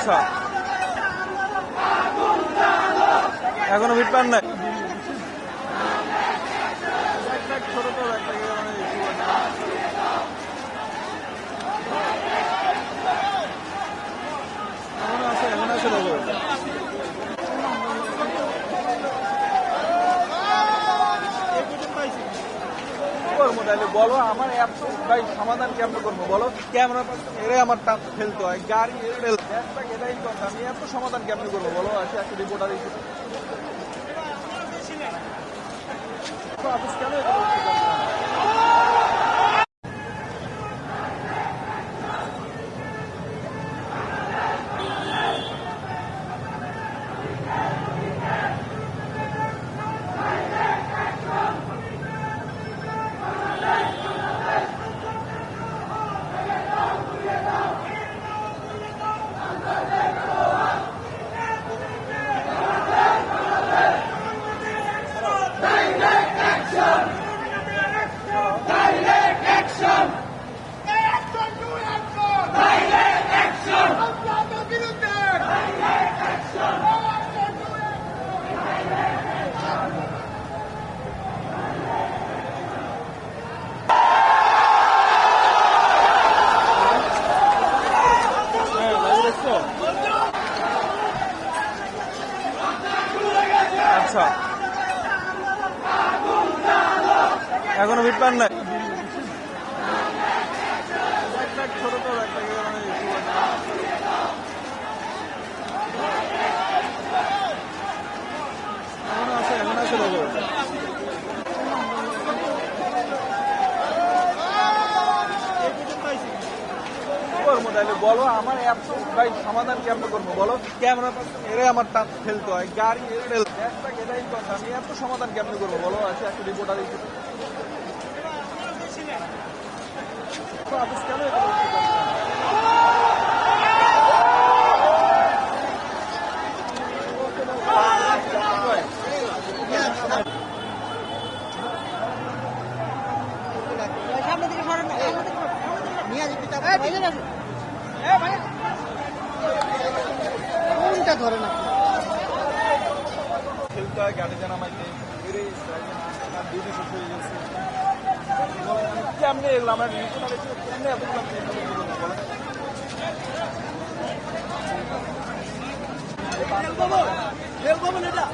আচ্ছা এখনও ভিট পান নাই। এখন আছে এখনও আছে তাহলে বলো আমার এত ভাই, সমাধান কেমন করব? বলো ক্যামেরা এরে আমার টান ফেলতে হয়, গাড়ি এরে এটাই কথা, আমি এত সমাধান কেমন করব? বলো আছে একটা রিপোর্টার এসে কেন এত আচ্ছা এখনও ভিট পান নাই। এখন আছে এখনও আছে তাহলে বলো আমার এত ভাই সমাধান কেমন করব বলো ক্যামেরা এরে আমার টান ফেলতে হয় গাড়ি এরে একটা এটাই কথা আমি এত সমাধান কেমন করব বলো আছে একটা রিপোর্টার অফিস কেন সামনে দিকে সরেন না। নিয়ে আসবি। কোনটা ধরে না। খেলতে হয় গাড়ি জানামাইতে ডিউটি শেষ হয়ে গেছে। কেমনে এগুলো আমার কেমনে এতগুলো রেল ভবন এটা।